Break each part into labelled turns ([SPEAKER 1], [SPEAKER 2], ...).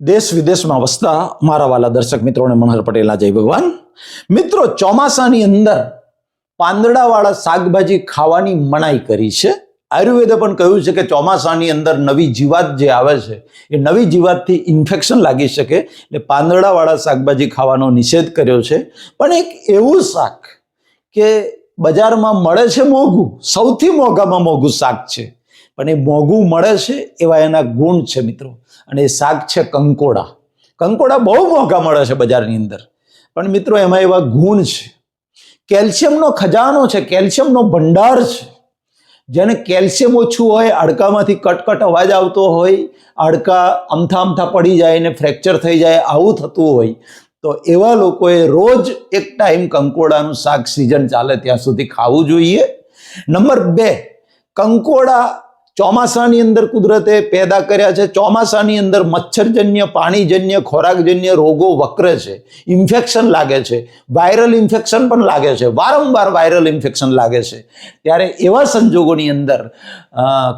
[SPEAKER 1] દેશ વિદેશમાં વસતા મારા વાલા દર્શક મિત્રોને મનહર પટેલના જય ભગવાન. મિત્રો, ચોમાસાની અંદર પાંદડાવાળા શાકભાજી ખાવાની મનાઈ કરી છે. આયુર્વેદે પણ કહ્યું છે કે ચોમાસાની અંદર નવી જીવાત જે આવે છે, એ નવી જીવાતથી ઇન્ફેક્શન લાગી શકે એટલે પાંદડાવાળા શાકભાજી ખાવાનો નિષેધ કર્યો છે. પણ એક એવું શાક કે બજારમાં મળે છે મોંઘું, સૌથી મોંઘામાં મોંઘું શાક છે. પણ એ મોંઘું મળે છે એવા એના ગુણ છે મિત્રો. અને એ શાક છે કંકોડા. કંકોડા બહુ મોંઘા મળે છે બજારની અંદર. પણ મિત્રો એમાં એવા ગુણ છે. કેલ્શિયમનો ખજાનો છે, કેલ્શિયમનો ભંડાર છે. જેને કેલ્શિયમ ઓછું હોય, હાડકામાંથી કટકટ અવાજ આવતો હોય, હાડકા અમથા અમથા પડી જાય ને ફ્રેક્ચર થઈ જાય, આવું થતું હોય, તો એવા લોકોએ રોજ એક ટાઈમ કંકોડાનું શાક સિઝન ચાલે ત્યાં સુધી ખાવું જોઈએ. નંબર બે, કંકોડા ચોમાસાની અંદર કુદરતે પેદા કર્યા છે. ચોમાસાની અંદર મચ્છરજન્ય, પાણીજન્ય, ખોરાકજન્ય રોગો વકરે છે. ઇન્ફેક્શન લાગે છે. વાયરલ ઇન્ફેક્શન પણ લાગે છે. વારંવાર વાયરલ ઇન્ફેક્શન લાગે છે. ત્યારે એવા સંજોગોની અંદર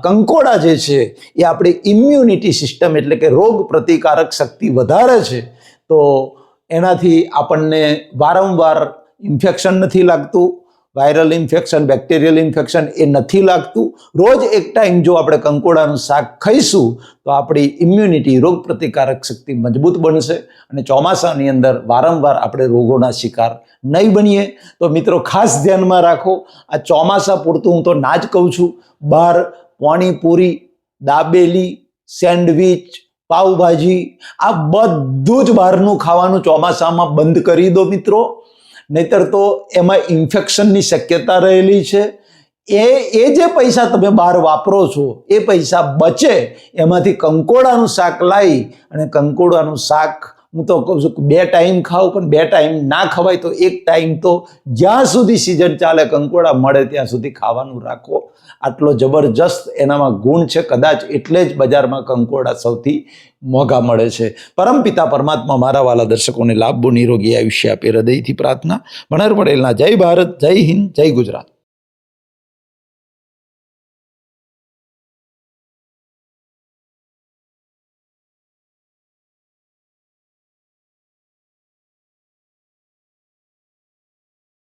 [SPEAKER 1] કંકોડા જે છે, એ આપણી ઇમ્યુનિટી સિસ્ટમ એટલે કે રોગ પ્રતિકારક શક્તિ વધારે છે. તો એનાથી આપણને વારંવાર ઇન્ફેક્શન નથી લાગતું. વાયરલ ઇન્ફેક્શન બેક્ટેરિયલ ઇન્ફેક્શન એ નથી લાગતું. રોજ એક ટાઈમ જો આપણે કંકોડાનું શાક ખાઈશું, તો આપણી ઇમ્યુનિટી રોગ પ્રતિકારક શક્તિ મજબૂત બનશે અને ચોમાસાની અંદર વારંવાર આપણે રોગોના શિકાર નહીં બનીએ. તો મિત્રો, ખાસ ધ્યાનમાં રાખો, આ ચોમાસા પૂરતું હું તો ના જ કહું છું. બહાર પાણીપુરી, દાબેલી, સેન્ડવિચ, પાઉભાજી, આ બધું જ બહારનું ખાવાનું ચોમાસામાં બંધ કરી દો મિત્રો. નહીતર તો એમાં ઇન્ફેક્શનની શક્યતા રહેલી છે. એ એ જે પૈસા તમે બહાર વાપરો છો, એ પૈસા બચે, એમાંથી કંકોડાનું શાક લાવી અને કંકોડાનું શાક હું તો કહું છું બે ટાઈમ ખાવ પણ બે ટાઈમ ના ખવાય તો એક ટાઈમ તો જ્યાં સુધી સિઝન ચાલે, કંકોડા મળે ત્યાં સુધી ખાવાનું રાખો. આટલો જબરજસ્ત એનામાં ગુણ છે, કદાચ એટલે જ બજારમાં કંકોડા સૌથી મોંઘા મળે છે. પરમપિતા પરમાત્મા મારા વાલા દર્શકોને લાભો નિરોગી આયુષ્ય આપે હૃદયથી પ્રાર્થના. મનહર પટેલના જય ભારત, જય હિન્દ, જય ગુજરાત.